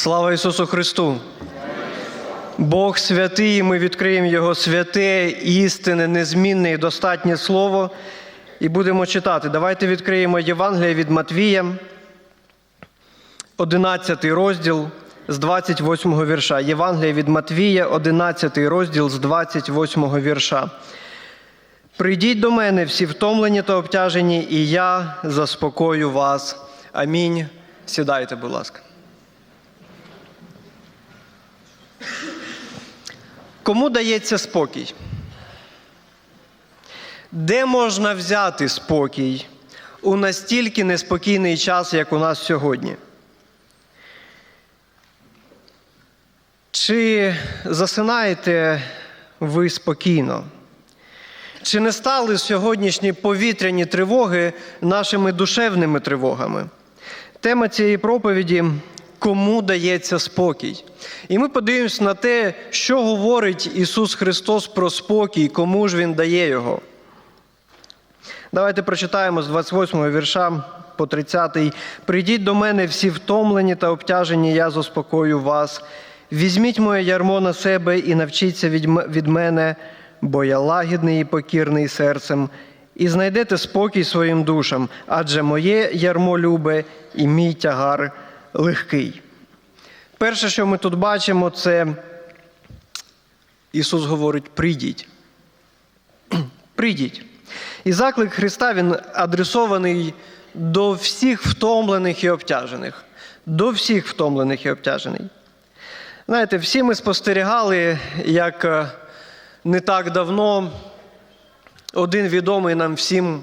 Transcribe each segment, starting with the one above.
Слава Ісусу Христу! Бог святий, і ми відкриємо Його святе, істинне, незмінне і достатнє Слово і будемо читати. Давайте відкриємо Євангеліє від Матвія, 11 розділ з 28 вірша. Євангеліє від Матвія, 11 розділ з 28 вірша. Прийдіть до мене всі втомлені та обтяжені, і я заспокою вас. Амінь. Сідайте, будь ласка. Кому дається спокій? Де можна взяти спокій у настільки неспокійний час, як у нас сьогодні? Чи засинаєте ви спокійно? Чи не стали сьогоднішні повітряні тривоги нашими душевними тривогами? Тема цієї проповіді кому дається спокій. І ми подивимось на те, що говорить Ісус Христос про спокій, кому ж Він дає його. Давайте прочитаємо з 28 вірша по 30. Прийдіть до мене всі втомлені та обтяжені, я заспокою вас. Візьміть моє ярмо на себе і навчіться від мене, бо я лагідний і покірний серцем, і знайдете спокій своїм душам, адже моє ярмо любе і мій тягар легкий. Перше, що ми тут бачимо, це Ісус говорить: прийдіть. Прийдіть. І заклик Христа він адресований до всіх втомлених і обтяжених. До всіх втомлених і обтяжених. Знаєте, всі ми спостерігали, як е, не так давно один відомий нам всім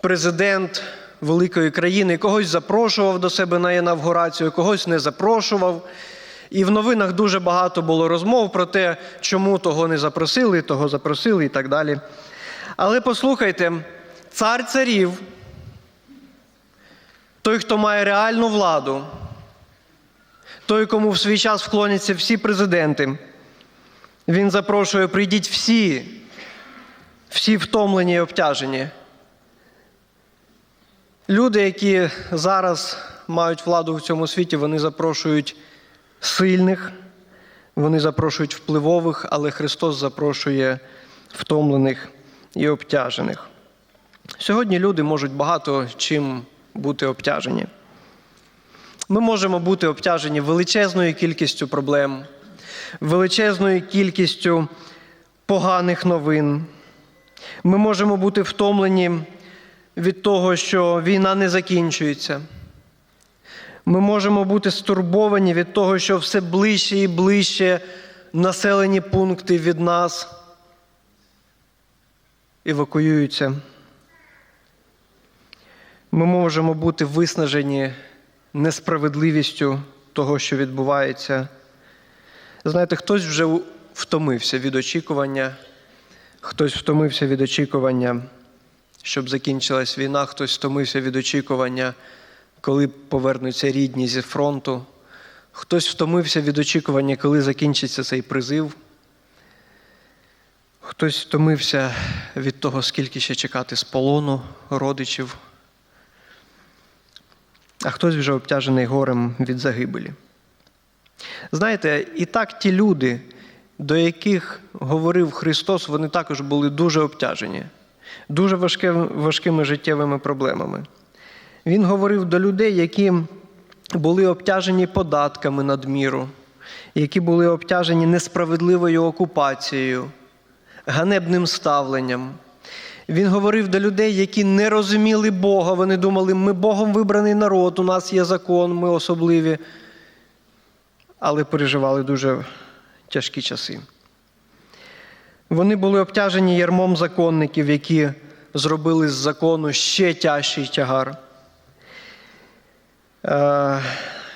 президент великої країни когось запрошував до себе на інавгурацію, когось не запрошував. І в новинах дуже багато було розмов про те, чому того не запросили, того запросили і так далі. Але послухайте, цар царів, той, хто має реальну владу, той, кому в свій час вклоняться всі президенти, він запрошує, прийдіть всі, всі втомлені і обтяжені. Люди, які зараз мають владу в цьому світі, вони запрошують сильних, вони запрошують впливових, але Христос запрошує втомлених і обтяжених. Сьогодні люди можуть багато чим бути обтяжені. Ми можемо бути обтяжені величезною кількістю проблем, величезною кількістю поганих новин. Ми можемо бути втомлені від того, що війна не закінчується. Ми можемо бути стурбовані від того, що все ближче і ближче населені пункти від нас евакуюються. Ми можемо бути виснажені несправедливістю того, що відбувається. Знаєте, хтось вже втомився від очікування, хтось втомився від очікування, щоб закінчилась війна, хтось втомився від очікування, коли повернуться рідні зі фронту, хтось втомився від очікування, коли закінчиться цей призив. Хтось втомився від того, скільки ще чекати з полону родичів, а хтось вже обтяжений горем від загибелі. Знаєте, і так ті люди, до яких говорив Христос, вони також були дуже обтяжені, дуже важкими життєвими проблемами. Він говорив до людей, які були обтяжені податками надміру, які були обтяжені несправедливою окупацією ганебним ставленням. Він говорив до людей, які не розуміли Бога. Вони думали, ми Богом вибраний народ, у нас є закон, ми особливі, але переживали дуже тяжкі часи. Вони були обтяжені ярмом законників, які зробили з закону ще тяжчий тягар. Е,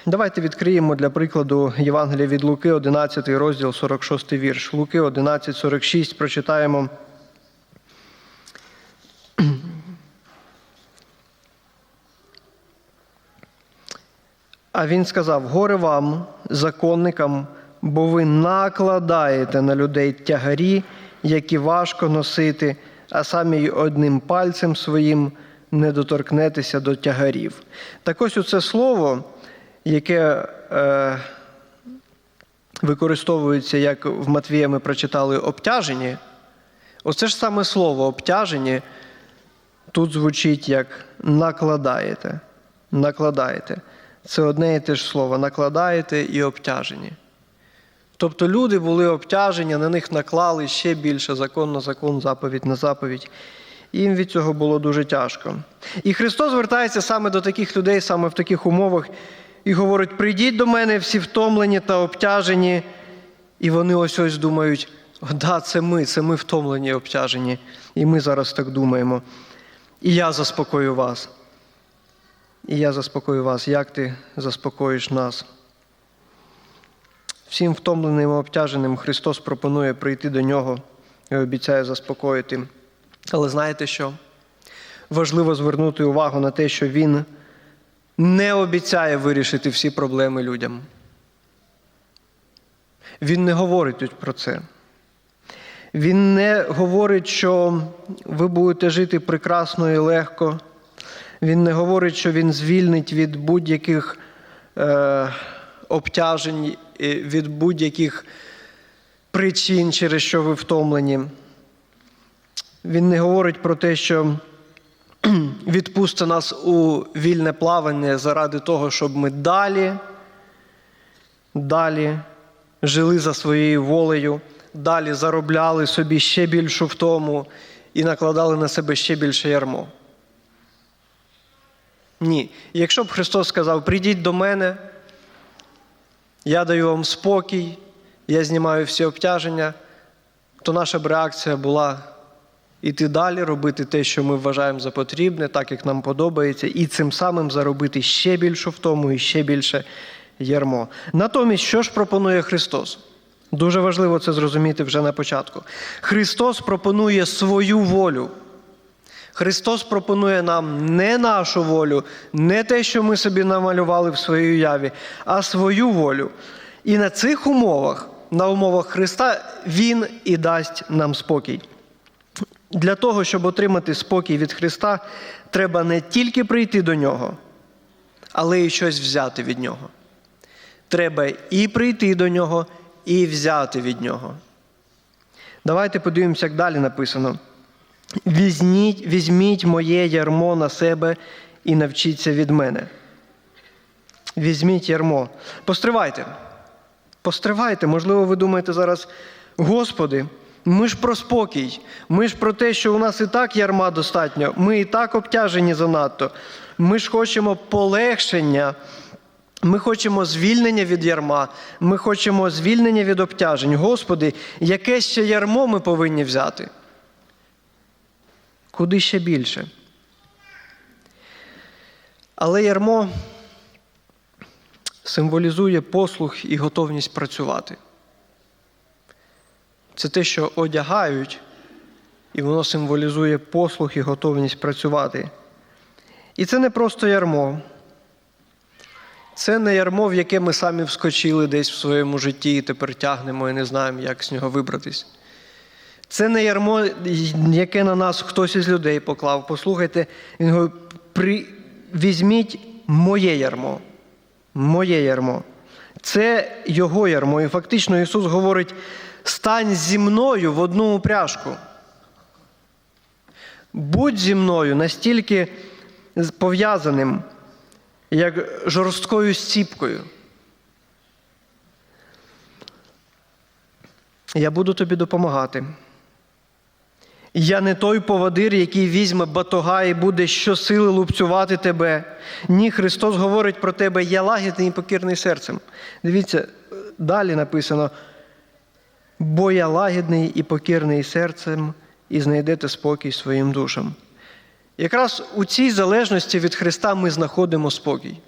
Давайте відкриємо для прикладу Євангелія від Луки, 11 розділ, 46 вірш. Луки 11, 46 прочитаємо. А він сказав: Горе вам, законникам, бо ви накладаєте на людей тягарі, які важко носити, а самі й одним пальцем своїм не доторкнетеся до тягарів. Так ось це слово, яке е, використовується, як в Матвія ми прочитали, обтяжені, оце ж саме слово обтяжені тут звучить як накладаєте. Накладаєте. Це одне і те ж слово накладаєте і обтяжені. Тобто люди були обтяжені, на них наклали ще більше закон на закон, заповідь на заповідь. Їм від цього було дуже тяжко. І Христос звертається саме до таких людей, саме в таких умовах, і говорить: прийдіть до мене всі втомлені та обтяжені. І вони ось ось думають: «О, да, це ми, це ми втомлені і обтяжені. І ми зараз так думаємо. І я заспокою вас. І я заспокою вас, як ти заспокоїш нас. Всім втомленим і обтяженим Христос пропонує прийти до нього і обіцяє заспокоїти. Але знаєте що? Важливо звернути увагу на те, що Він не обіцяє вирішити всі проблеми людям. Він не говорить про це. Він не говорить, що ви будете жити прекрасно і легко. Він не говорить, що він звільнить від будь-яких е, обтяжень, від будь-яких причин, через що ви втомлені. Він не говорить про те, що відпусти нас у вільне плавання заради того, щоб ми далі, далі жили за своєю волею, далі заробляли собі ще більшу втому і накладали на себе ще більше ярмо. Ні. Якщо б Христос сказав, прийдіть до мене, я даю вам спокій, я знімаю всі обтяження, то наша б реакція була іти далі, робити те, що ми вважаємо за потрібне, так як нам подобається, і цим самим заробити ще більшу втому і ще більше ярмо. Натомість, що ж пропонує Христос? Дуже важливо це зрозуміти вже на початку. Христос пропонує свою волю. Христос пропонує нам не нашу волю, не те, що ми собі намалювали в своїй уяві, а свою волю. І на цих умовах, на умовах Христа, Він і дасть нам спокій. Для того, щоб отримати спокій від Христа, треба не тільки прийти до Нього, але й щось взяти від Нього. Треба і прийти до Нього, і взяти від Нього. Давайте подивимося, як далі написано. Візьміть, моє ярмо на себе і навчіться від мене. Візьміть ярмо. Постривайте. Постривайте. Можливо, ви думаєте зараз, Господи, ми ж про спокій, ми ж про те, що у нас і так ярма достатньо, ми і так обтяжені занадто. Ми ж хочемо полегшення. Ми хочемо звільнення від ярма, ми хочемо звільнення від обтяжень. Господи, яке ще ярмо ми повинні взяти? Куди ще більше? Але ярмо символізує послух і готовність працювати. Це те, що одягають, і воно символізує послух і готовність працювати. І це не просто ярмо. Це не ярмо, в яке ми самі вскочили десь в своєму житті і тепер тягнемо і не знаємо, як з нього вибратись. Це не ярмо, яке на нас хтось із людей поклав. Послухайте, він говорить, візьміть моє ярмо. Моє ярмо. Це його ярмо. І фактично Ісус говорить: стань зі мною в одну упряжку. Будь зі мною настільки пов'язаним, як жорсткою стіпкою. Я буду тобі допомагати. Я не той поводир, який візьме батога і буде щосили лупцювати тебе. Ні, Христос говорить про тебе, я лагідний і покірний серцем. Дивіться, далі написано: бо я лагідний і покірний серцем, і знайдете спокій своїм душам. Якраз у цій залежності від Христа ми знаходимо спокій.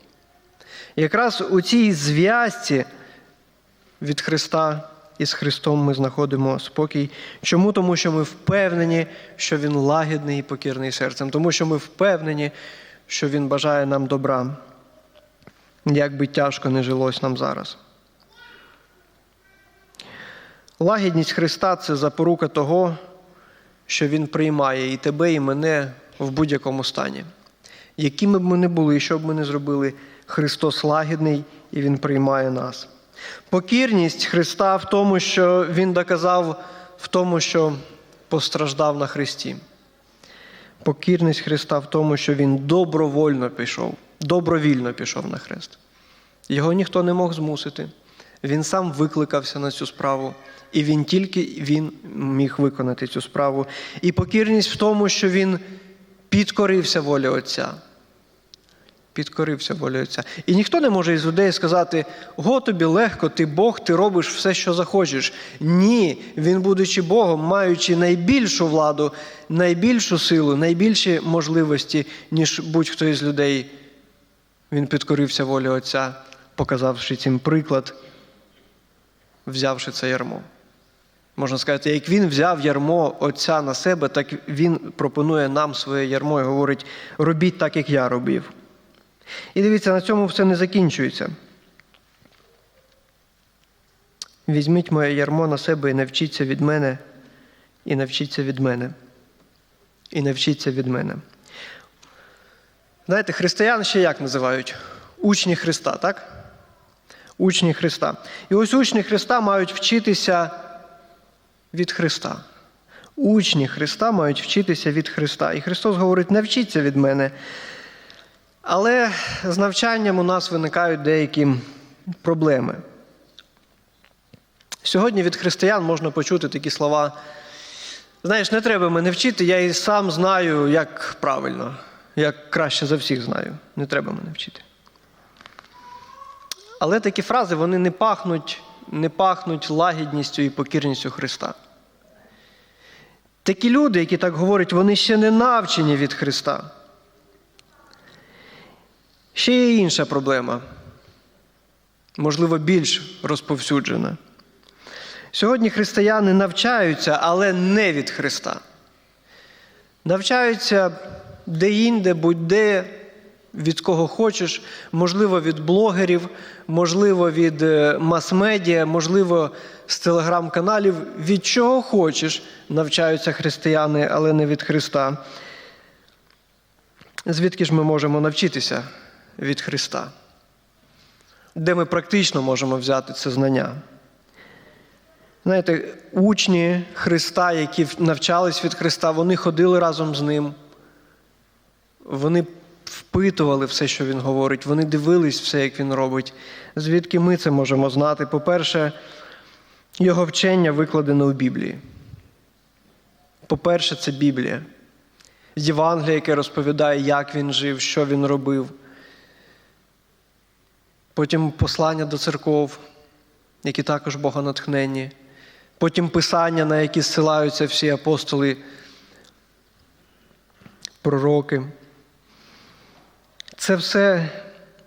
Якраз у цій зв'язці від Христа і з Христом ми знаходимо спокій. Чому? Тому що ми впевнені, що Він лагідний і покірний серцем, тому що ми впевнені, що Він бажає нам добра, як би тяжко не жилось нам зараз. Лагідність Христа це запорука того, що Він приймає і тебе, і мене в будь-якому стані. Якими б ми не були, що б ми не зробили, Христос лагідний і Він приймає нас. Покірність Христа в тому, що Він доказав в тому, що постраждав на Христі. Покірність Христа в тому, що Він добровольно пішов, добровільно пішов на хрест. Його ніхто не мог змусити. Він сам викликався на цю справу, і він тільки він міг виконати цю справу. І покірність в тому, що він підкорився волі Отця. Підкорився волі Отця. І ніхто не може із людей сказати: го тобі легко, ти Бог, ти робиш все, що захочеш. Ні, він, будучи Богом, маючи найбільшу владу, найбільшу силу, найбільші можливості, ніж будь-хто із людей, він підкорився волі Отця, показавши цим приклад, взявши це ярмо. Можна сказати, як він взяв ярмо Отця на себе, так він пропонує нам своє ярмо і говорить: робіть так, як я робив. І дивіться, на цьому все не закінчується. Візьміть моє ярмо на себе і навчіться від мене, і навчіться від мене. І навчіться від мене. Знаєте, християн ще як називають? Учні Христа, так? Учні Христа. І ось учні Христа мають вчитися від Христа. Учні Христа мають вчитися від Христа. І Христос говорить: навчіться від мене. Але з навчанням у нас виникають деякі проблеми. Сьогодні від християн можна почути такі слова. Знаєш, не треба мене вчити, я і сам знаю, як правильно, як краще за всіх знаю. Не треба мене вчити. Але такі фрази вони не пахнуть, не пахнуть лагідністю і покірністю Христа. Такі люди, які так говорять, вони ще не навчені від Христа. Ще є інша проблема, можливо, більш розповсюджена. Сьогодні християни навчаються, але не від Христа. Навчаються де-інде, будь-де, від кого хочеш, можливо, від блогерів, можливо, від е, мас-медіа, можливо, з телеграм-каналів, від чого хочеш, навчаються християни, але не від Христа. Звідки ж ми можемо навчитися від Христа? Де ми практично можемо взяти це знання? Знаєте, учні Христа, які навчались від Христа, вони ходили разом з Ним. Вони впитували все, що Він говорить, вони дивились все, як Він робить. Звідки ми це можемо знати? По-перше, його вчення викладено у Біблії. По-перше, це Біблія. Євангелія, яке розповідає, як він жив, що він робив. Потім послання до церков, які також богонатхненні. Потім писання, на які зсилаються всі апостоли, пророки. Це все,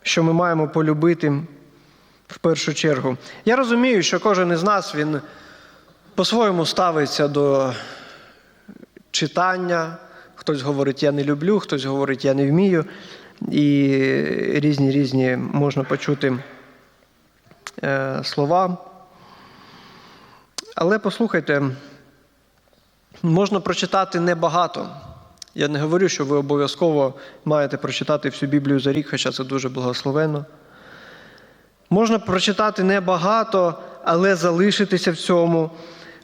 що ми маємо полюбити в першу чергу. Я розумію, що кожен із нас він по-своєму ставиться до читання. Хтось говорить, я не люблю, хтось говорить, я не вмію. І різні різні можна почути е, слова. Але послухайте, можна прочитати небагато. Я не говорю, що ви обов'язково маєте прочитати всю Біблію за рік, хоча це дуже благословенно. Можна прочитати небагато, але залишитися в цьому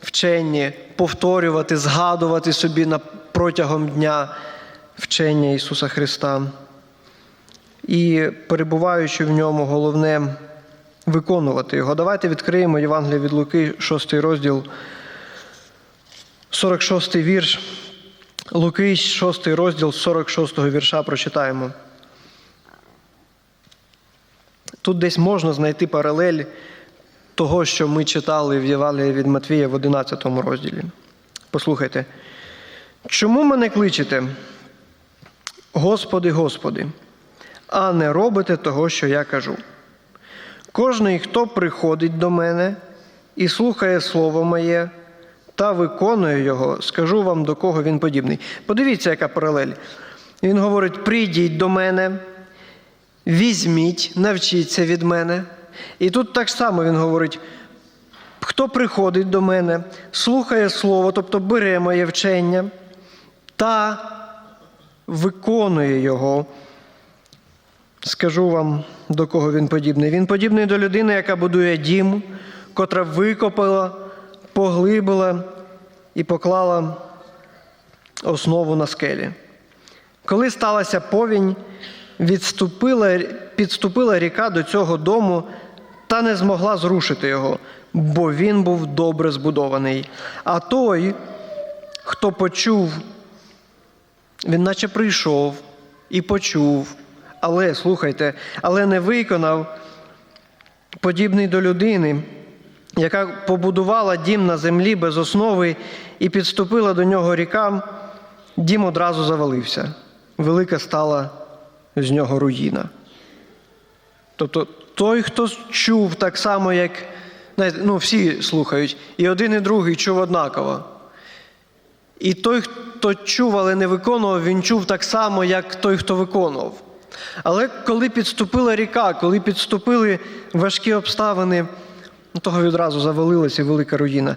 вченні, повторювати, згадувати собі протягом дня вчення Ісуса Христа. І перебуваючи в ньому, головне виконувати його. Давайте відкриємо Євангеліє від Луки, 6 розділ, 46 вірш. Луки, 6 розділ, 46 вірша прочитаємо. Тут десь можна знайти паралель того, що ми читали в Євангелії від Матвія в 11 розділі. Послухайте. Чому мене кличете? Господи, Господи, а не робите того, що я кажу. Кожний, хто приходить до мене і слухає Слово моє та виконує його, скажу вам, до кого він подібний. Подивіться, яка паралель. Він говорить: прийдіть до мене, візьміть, навчіться від мене. І тут так само він говорить: хто приходить до мене, слухає Слово, тобто бере моє вчення та виконує його, скажу вам, до кого він подібний. Він подібний до людини, яка будує дім, котра викопала, поглибила і поклала основу на скелі. Коли сталася повінь, відступила, підступила ріка до цього дому та не змогла зрушити його, бо він був добре збудований. А той, хто почув, він наче прийшов і почув, але слухайте, але не виконав, подібний до людини, яка побудувала дім на землі без основи і підступила до нього ріка, дім одразу завалився. Велика стала з нього руїна. Тобто той, хто чув так само, як ну, всі слухають, і один, і другий чув однаково. І той, хто чув, але не виконував, він чув так само, як той, хто виконував. Але коли підступила ріка, коли підступили важкі обставини, ну, того відразу завалилася велика руїна.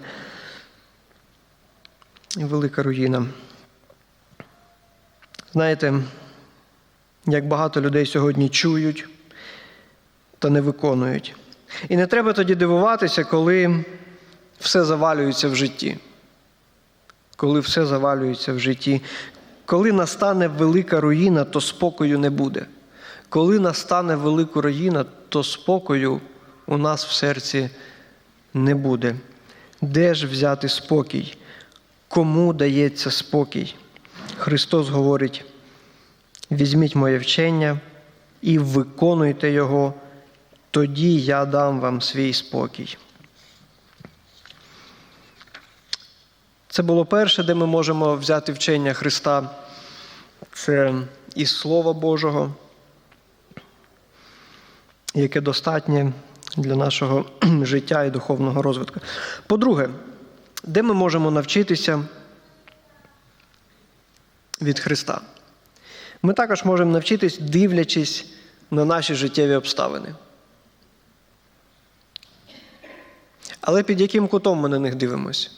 Велика руїна. Знаєте, як багато людей сьогодні чують та не виконують. І не треба тоді дивуватися, коли все завалюється в житті. Коли все завалюється в житті. Коли настане велика руїна, то спокою не буде. Коли настане велика руїна, то спокою у нас в серці не буде. Де ж взяти спокій? Кому дається спокій? Христос говорить: візьміть моє вчення і виконуйте його, тоді я дам вам свій спокій. Це було перше, де ми можемо взяти вчення Христа. Це із Слова Божого, яке достатнє для нашого життя і духовного розвитку. По-друге, де ми можемо навчитися від Христа? Ми також можемо навчитись, дивлячись на наші життєві обставини. Але під яким кутом ми на них дивимося?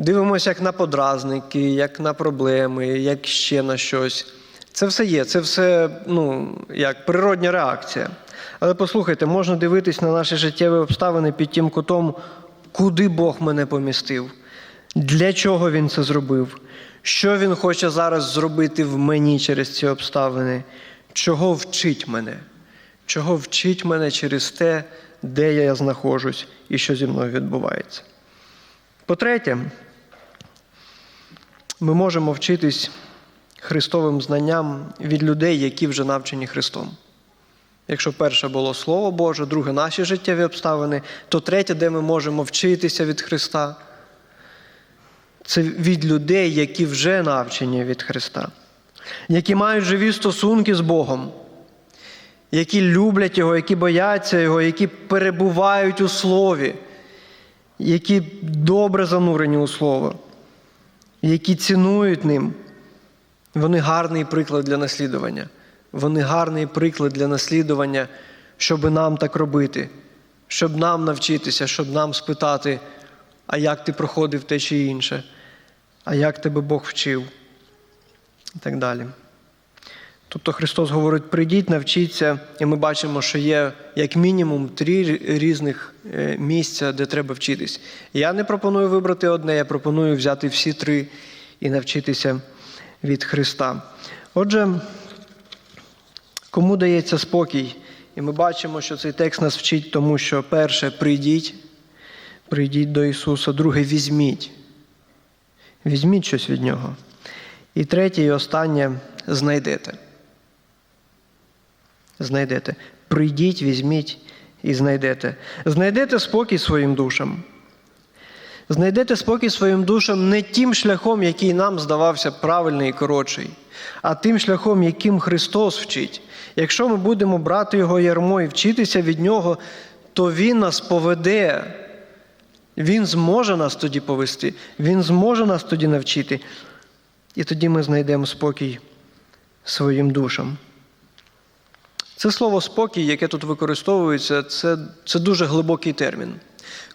Дивимося як на подразники, як на проблеми, як ще на щось. Це все є, це все ну, як природня реакція. Але послухайте, можна дивитись на наші життєві обставини під тим кутом, куди Бог мене помістив, для чого Він це зробив, що Він хоче зараз зробити в мені через ці обставини, чого вчить мене, чого вчить мене через те, де я знаходжусь і що зі мною відбувається. По-третє, ми можемо вчитись Христовим знанням від людей, які вже навчені Христом. Якщо перше було Слово Боже, друге наші життєві обставини, то третє, де ми можемо вчитися від Христа, це від людей, які вже навчені від Христа, які мають живі стосунки з Богом, які люблять Його, які бояться Його, які перебувають у Слові, які добре занурені у Слово, які цінують ним. Вони гарний приклад для наслідування. Вони гарний приклад для наслідування, щоб нам так робити, щоб нам навчитися, щоб нам спитати, а як ти проходив те чи інше, а як тебе Бог вчив, і так далі. Тобто Христос говорить: прийдіть, навчіться, і ми бачимо, що є як мінімум три різних е, місця, де треба вчитись. Я не пропоную вибрати одне, я пропоную взяти всі три і навчитися від Христа. Отже, кому дається спокій? І ми бачимо, що цей текст нас вчить, тому що перше прийдіть, прийдіть до Ісуса, друге візьміть. Візьміть щось від Нього. І третє, і останнє знайдете. Знайдете. Прийдіть, візьміть і знайдете. Знайдете спокій своїм душам. Знайдете спокій своїм душам не тим шляхом, який нам здавався правильний і коротший, а тим шляхом, яким Христос вчить. Якщо ми будемо брати Його ярмо і вчитися від Нього, то Він нас поведе. Він зможе нас тоді повести, Він зможе нас тоді навчити. І тоді ми знайдемо спокій своїм душам. Це слово спокій, яке тут використовується, це, це дуже глибокий термін.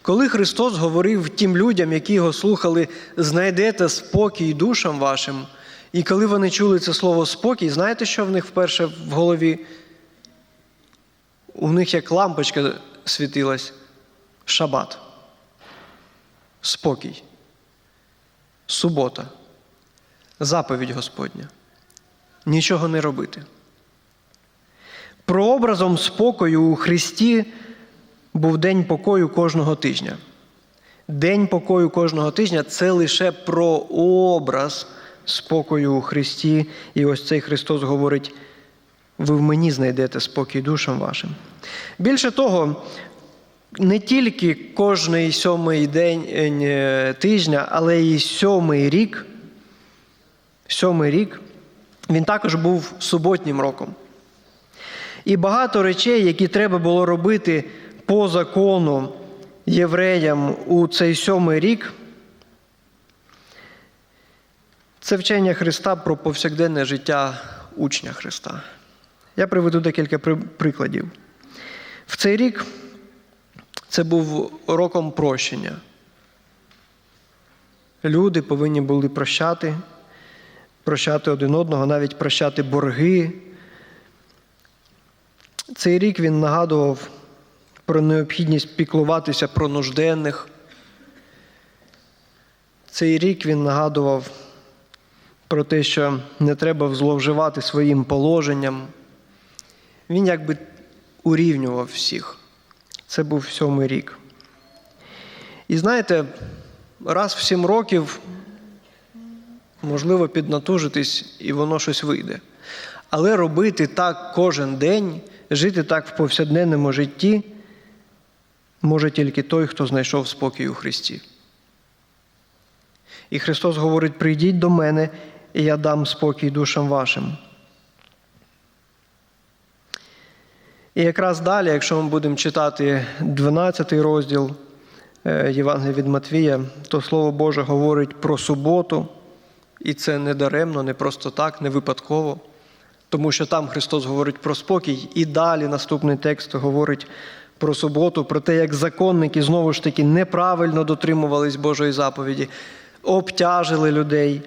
Коли Христос говорив тим людям, які його слухали, знайдете спокій душам вашим, І коли вони чули це слово спокій, знаєте, що в них вперше в голові? У них як лампочка світилась шабат. Спокій. Субота. Заповідь Господня. Нічого не робити. Прообразом спокою у Христі був день покою кожного тижня. День покою кожного тижня це лише про образ спокою у Христі. І ось цей Христос говорить: ви в мені знайдете спокій душам вашим. Більше того, не тільки кожний сьомий день е, тижня, але й сьомий рік, сьомий рік, він також був суботнім роком. І багато речей, які треба було робити по закону євреям у цей сьомий рік, це вчення Христа про повсякденне життя учня Христа. Я приведу декілька прикладів. В цей рік це був роком прощення. Люди повинні були прощати, прощати один одного, навіть прощати борги. Цей рік він нагадував про необхідність піклуватися про нужденних. Цей рік він нагадував про те, що не треба зловживати своїм положенням. Він якби урівнював всіх. Це був сьомий рік. І знаєте, раз в сім років можливо піднатужитись, і воно щось вийде. Але робити так кожен день, жити так в повсякденному житті, може тільки той, хто знайшов спокій у Христі. І Христос говорить: прийдіть до мене, і я дам спокій душам вашим. І якраз далі, якщо ми будемо читати 12 розділ е, Євангелія від Матвія, то Слово Боже говорить про суботу, і це не даремно, не просто так, не випадково. Тому що там Христос говорить про спокій, і далі наступний текст говорить про суботу, про те, як законники знову ж таки неправильно дотримувались Божої заповіді, обтяжили людей.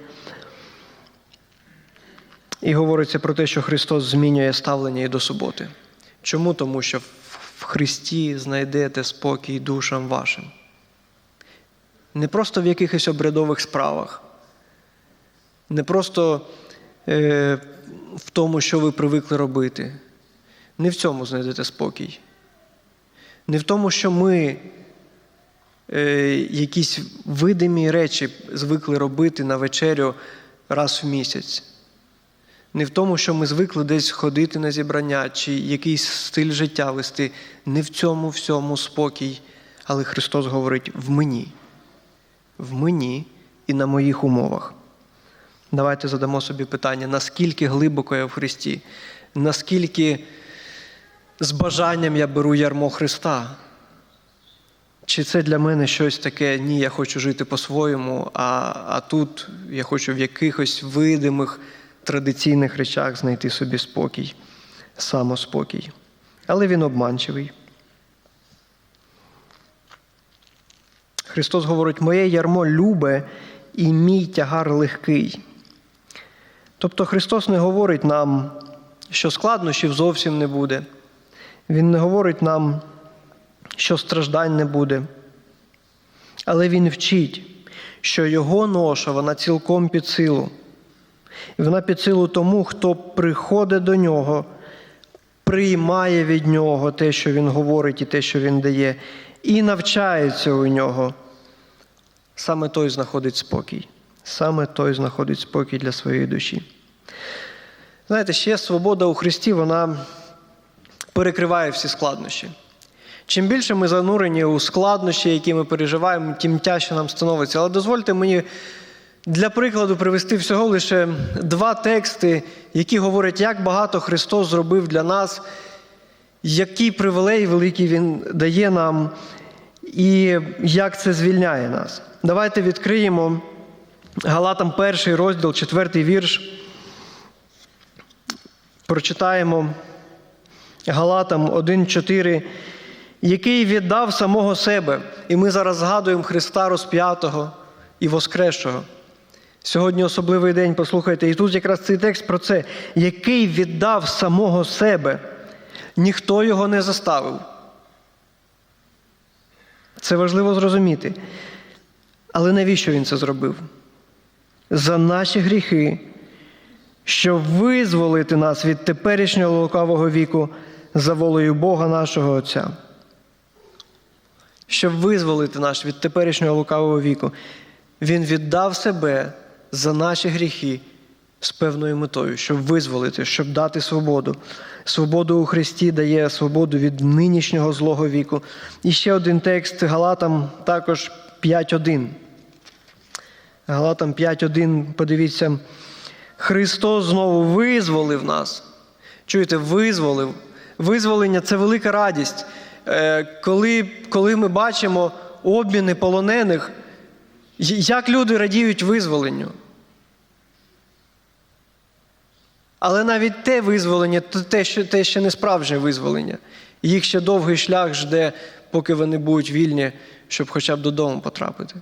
І говориться про те, що Христос змінює ставлення і до суботи. Чому? Тому що в Христі знайдете спокій душам вашим. Не просто в якихось обрядових справах, не просто е, в тому, що ви привикли робити. Не в цьому знайдете спокій. Не в тому, що ми е, якісь видимі речі звикли робити на вечерю раз в місяць. Не в тому, що ми звикли десь ходити на зібрання чи якийсь стиль життя вести. Не в цьому всьому спокій. Але Христос говорить в мені. В мені і на моїх умовах. Давайте задамо собі питання, наскільки глибоко я в Христі, наскільки з бажанням я беру ярмо Христа. Чи це для мене щось таке, ні, я хочу жити по-своєму, а, а тут я хочу в якихось видимих традиційних речах знайти собі спокій, самоспокій. Але він обманчивий. Христос говорить: моє ярмо любе і мій тягар легкий. Тобто Христос не говорить нам, що складнощів зовсім не буде. Він не говорить нам, що страждань не буде. Але Він вчить, що Його ноша вона цілком під силу. І вона під силу тому, хто приходить до нього, приймає від нього те, що він говорить, і те, що він дає, і навчається у нього. Саме той знаходить спокій. Саме той знаходить спокій для своєї душі. Знаєте, ще свобода у Христі, вона перекриває всі складнощі. Чим більше ми занурені у складнощі, які ми переживаємо, тим тяжче нам становиться. Але дозвольте мені для прикладу привести всього лише два тексти, які говорять, як багато Христос зробив для нас, який привілей великий Він дає нам, і як це звільняє нас. Давайте відкриємо Галатам перший розділ, четвертий вірш. Прочитаємо Галатам 1,4, який віддав самого себе. І ми зараз згадуємо Христа розп'ятого і Воскресшого. Сьогодні особливий день, послухайте, і тут якраз цей текст про це, який віддав самого себе. Ніхто його не заставив. Це важливо зрозуміти. Але навіщо він це зробив? За наші гріхи, щоб визволити нас від теперішнього лукавого віку за волею Бога нашого Отця. Щоб визволити нас від теперішнього лукавого віку, Він віддав себе за наші гріхи з певною метою, щоб визволити, щоб дати свободу. Свободу у Христі дає свободу від нинішнього злого віку. І ще один текст Галатам також 5.1. Галатам 5.1, подивіться, Христос знову визволив нас. Чуєте, визволив. Визволення це велика радість. Е, Коли, коли ми бачимо обміни полонених, як люди радіють визволенню. Але навіть те визволення, те, що, те ще не справжнє визволення. Їх ще довгий шлях жде, поки вони будуть вільні, щоб хоча б додому потрапити.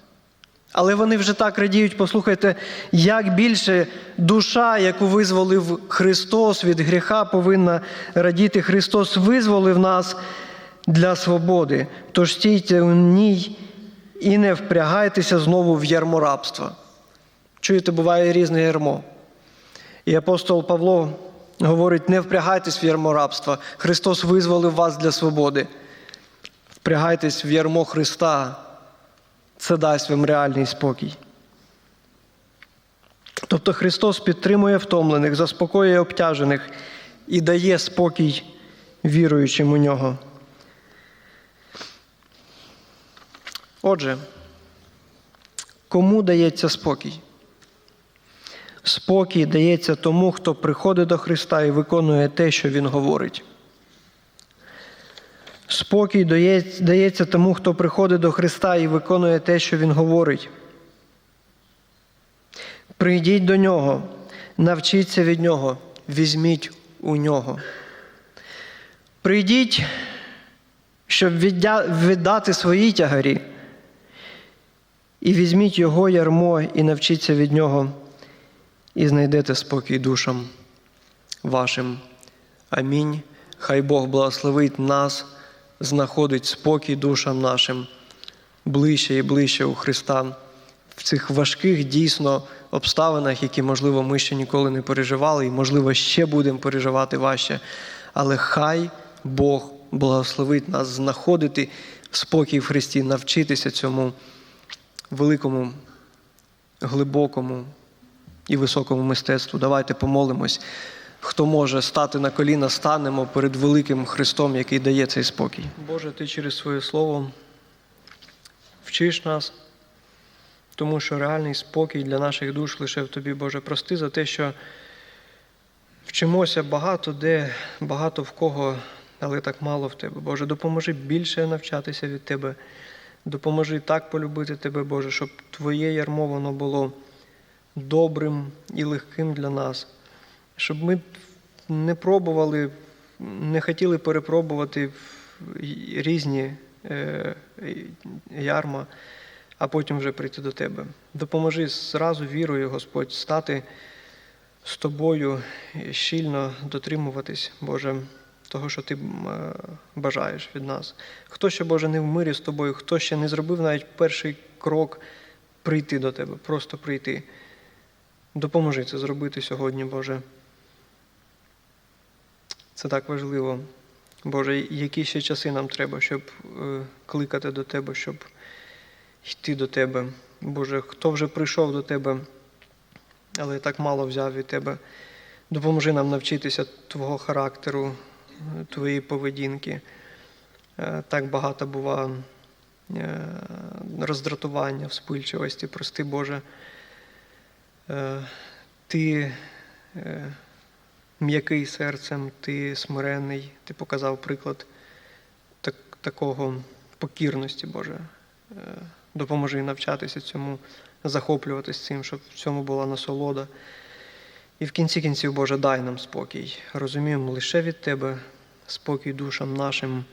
Але вони вже так радіють, послухайте, як більше душа, яку визволив Христос від гріха, повинна радіти. Христос визволив нас для свободи. Тож стійте у ній і не впрягайтеся знову в ярмо рабства. Чуєте, буває різне ярмо. І апостол Павло говорить: не впрягайтесь в ярмо рабства. Христос визволив вас для свободи. Впрягайтесь в ярмо Христа. Це дасть вам реальний спокій. Тобто Христос підтримує втомлених, заспокоює обтяжених і дає спокій віруючим у нього. Отже, кому дається спокій? Спокій дається тому, хто приходить до Христа і виконує те, що Він говорить. Спокій дається тому, хто приходить до Христа і виконує те, що Він говорить. Прийдіть до Нього, навчіться від Нього, візьміть у Нього. Прийдіть, щоб віддати свої тягарі, і візьміть Його ярмо і навчіться від Нього, і знайдете спокій душам вашим. Амінь. Хай Бог благословить нас знаходить спокій душам нашим ближче і ближче у Христа в цих важких дійсно обставинах, які, можливо, ми ще ніколи не переживали, і, можливо, ще будемо переживати важче. Але хай Бог благословить нас знаходити спокій в Христі, навчитися цьому великому, глибокому і високому мистецтву. Давайте помолимось. Хто може стати на коліна, станемо перед великим Христом, який дає цей спокій. Боже, Ти через своє Слово вчиш нас, тому що реальний спокій для наших душ лише в Тобі, Боже. Прости за те, що вчимося багато де, багато в кого, але так мало в Тебе. Боже, допоможи більше навчатися від Тебе. Допоможи так полюбити Тебе, Боже, щоб Твоє ярмо воно було добрим і легким для нас щоб ми не пробували, не хотіли перепробувати різні е, ярма, а потім вже прийти до Тебе. Допоможи зразу вірою, Господь, стати з тобою щільно дотримуватись, Боже, того, що Ти бажаєш від нас. Хто ще, Боже, не в мирі з тобою, хто ще не зробив навіть перший крок прийти до Тебе, просто прийти. Допоможи це зробити сьогодні, Боже. Це так важливо. Боже, які ще часи нам треба, щоб е, кликати до Тебе, щоб йти до Тебе. Боже, хто вже прийшов до Тебе, але так мало взяв від Тебе. Допоможи нам навчитися Твого характеру, Твоєї поведінки. Е, так багато бува е, роздратування, вспильчивості, прости Боже. Ти м'який серцем, ти смиренний, ти показав приклад так, такого покірності, Боже. Е, допоможи навчатися цьому, захоплюватися цим, щоб в цьому була насолода. І в кінці кінців, Боже, дай нам спокій. Розуміємо лише від Тебе спокій душам нашим,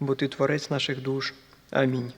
бо Ти творець наших душ. Амінь.